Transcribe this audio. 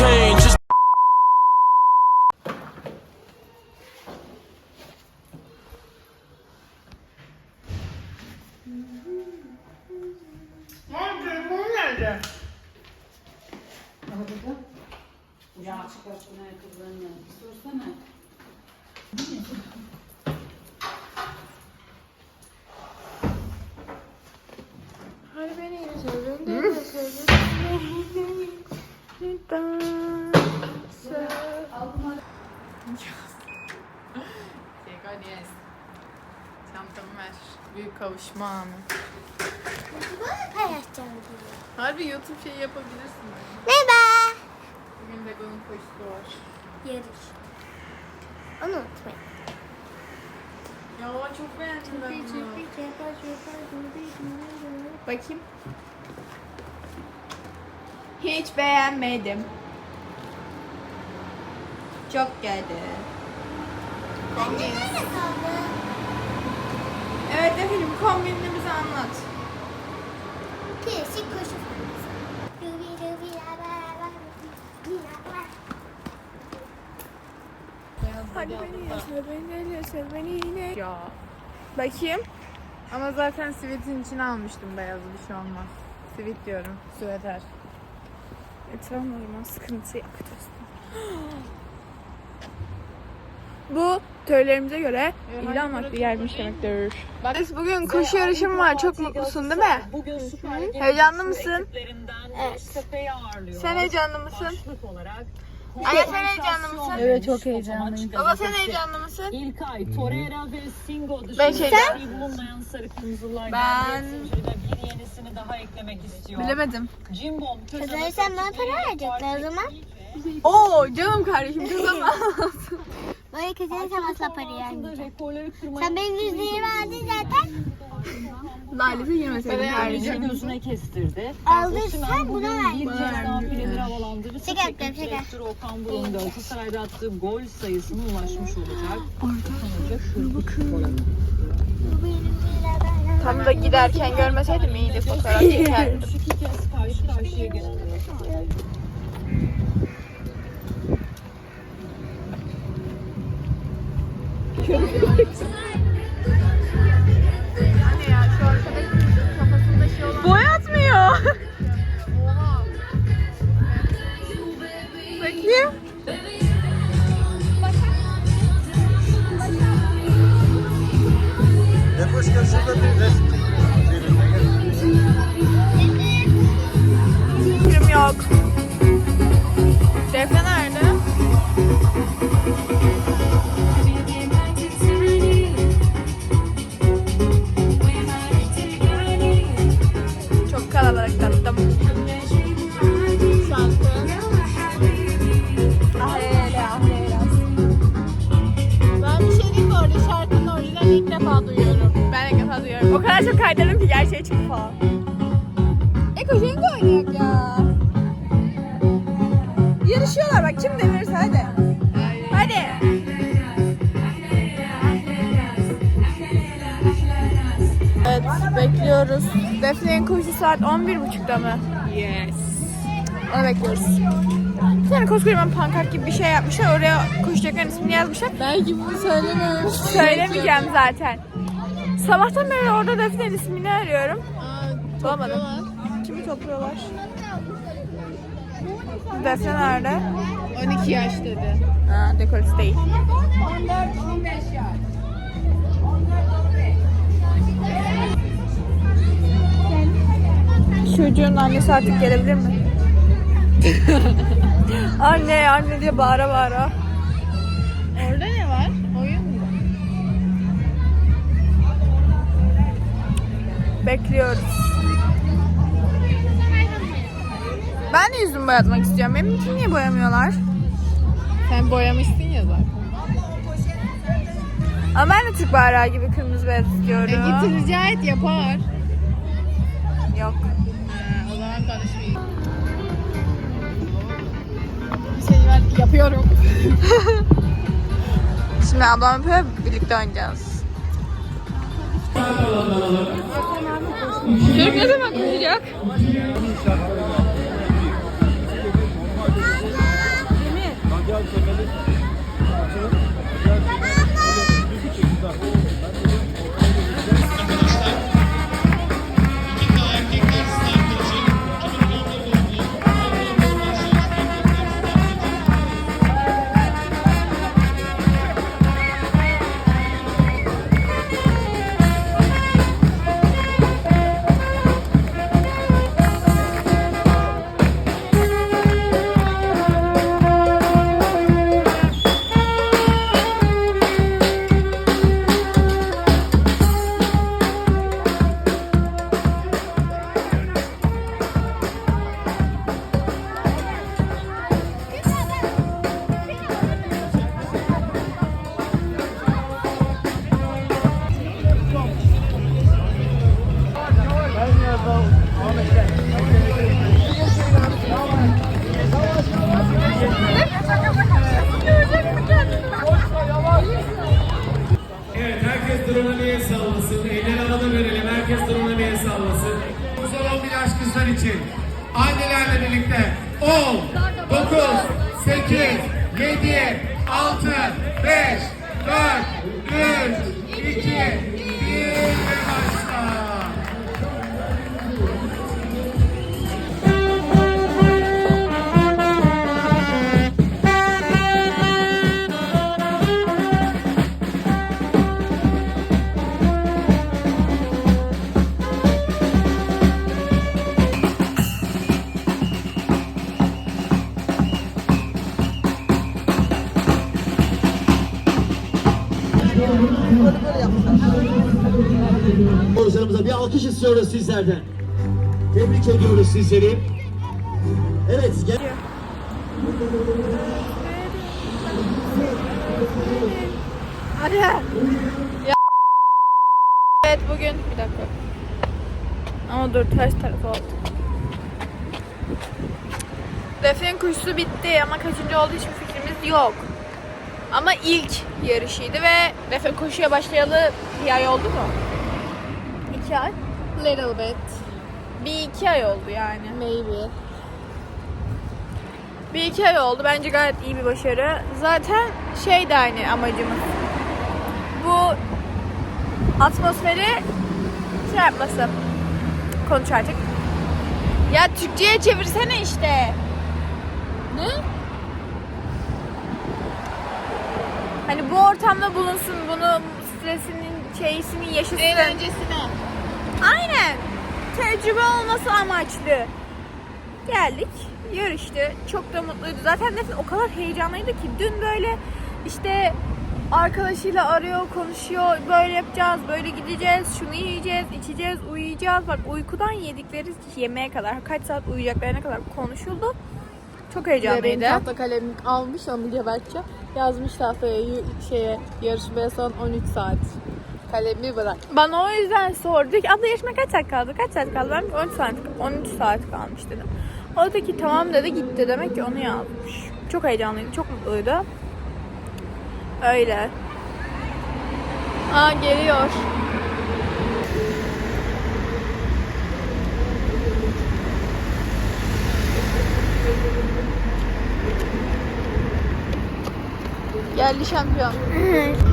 change. Just Ya çıkartsın ayakkabılarını. Sorsana. Hadi beni yine sevdin de yine sevdin. Hadi yes. Çantamı ver. Büyük kavuşma anı. Bunu paylaşacağım diyor. Harbi YouTube şey yapabilirsin. bence. Merhaba. Bugün Lego'nun koşusu var. Yarış. Onu unutmayın. Ya çok beğendim ben bunu. Bakayım. Hiç beğenmedim. Çok geldi. Anne nerede kaldı? Evet efendim kombinini bize anlat. Klasik koşu forması. Rubi rubi la la la la la. Hadi beni yeter, beni yeter, beni yine. Ya. Bakayım. Ama zaten sivetin içine almıştım beyazı bir şey olmaz. Sivit diyorum. Süveter. Etrafım o zaman sıkıntı yok. Bu töylerimize göre ilan vakti gelmiş demektir. Biz bugün koşu yarışım var. Çok mutlusun değil mi? Bugün Süper Heyecanlı mısın? Evet. Sen heyecanlı mısın? Anne sen heyecanlı mısın? Evet çok heyecanlıyım. Baba sen heyecanlı mısın? İlkay, Torreira ve Singo dışında Ben şeyden- bir bulunmayan sarı kırmızılar Ben- geldi. bir yenisini daha eklemek istiyor. Bilemedim. Cimbom Kazanırsam bana para verecekler o zaman. Oo canım kardeşim kızım. Böyle kazanırsam asla para vermeyeceğim. Sen benim yüzdeyi verdin zaten. Lalesi girmeseydin kardeşim. gözüne kestirdi. Aldıysan buna Bir ver. kez daha finali havalandırırsa Şaka teknik yapıyorum, şaka. direktör Okan Buruk'un Galatasaray'da attığı gol sayısına ulaşmış olacak. Sonuca şu Tam da giderken görmeseydim iyiydi fotoğraf çekerdim. iki kez karşı karşıya geliyor. Anne ya şu arkadaki kafasında şey olan... Boyatmıyor. Bakayım. Şurada bir resim Fikrim O kadar çok kaydırdım ki gerçeği çıktı falan. E koşun oynayak ya. Yarışıyorlar bak kim devirirse hadi. Hadi. Evet bekliyoruz. Defne'nin koşu saat 11.30'da mı? Yes. Onu bekliyoruz. Bir tane koskocaman pankart gibi bir şey yapmışlar. Oraya koşacakların ismini yazmışlar. Belki bunu söylememiş. Söylemeyeceğim zaten. Sabahtan beri orada Defne'nin ismini arıyorum. Bulamadım. Kimi topluyorlar? Defne nerede? 12 yaş dedi. Ha, dekolesi değil. Çocuğun annesi artık gelebilir mi? anne anne diye bağıra bağıra. Bekliyoruz. Ben de yüzümü boyatmak istiyorum. Benimki niye boyamıyorlar? Sen boyamışsın ya zaten. Ama ben de Türk bayrağı gibi kırmızı beyaz istiyorum. E git rica et yapar. Yok. Ha, o zaman konuşmayayım. Bir şey ver, yapıyorum. Şimdi ablam yapıyor birlikte oynayacağız. Çocuk ne zaman koşacak? Herkes dronomiye sallasın. Eller havada verelim. Herkes dronomiye sallasın. Güzel olmayan aşk kızlar için. Annelerle birlikte 10, 9, 8, 7, 6, 5, 4, 3, 2, alkış istiyoruz sizlerden. Tebrik ediyoruz sizleri. Evet, gel. Hadi. Ya. Evet bugün bir dakika. Ama dur ters tarafa oldu. Defne'nin koşusu bitti ama kaçıncı olduğu hiçbir fikrimiz yok. Ama ilk yarışıydı ve Defne koşuya başlayalı bir ay oldu mu? İki ay. Little bit. Bir iki ay oldu yani. Maybe. Bir iki ay oldu. Bence gayet iyi bir başarı. Zaten şey de hani amacımız. Bu atmosferi şey yapması. Konuş artık. Ya Türkçe'ye çevirsene işte. Ne? Hani bu ortamda bulunsun, bunu stresinin şeysini yaşasın. Eğlencesine. Aynen. Tecrübe olması amaçlı. Geldik, yarıştı. Çok da mutluydu. Zaten Defne o kadar heyecanlıydı ki dün böyle işte arkadaşıyla arıyor, konuşuyor. Böyle yapacağız, böyle gideceğiz, şunu yiyeceğiz, içeceğiz, uyuyacağız. Bak uykudan yedikleri yemeğe kadar, kaç saat uyuyacaklarına kadar konuşuldu. Çok Benim heyecanlıydı. tahta kalem almış onu gebertçe. Yazmış tahtaya şeye yarışmaya son 13 saat. Kalemi bırak. Bana o yüzden sordu ki abla yarışmaya kaç saat kaldı? Kaç saat kaldı? Ben 13 saat, 13 saat kalmış dedim. O da ki tamam dedi gitti demek ki onu yazmış. Çok heyecanlıydı, çok mutluydu. Öyle. Aa geliyor. Geldi şampiyon.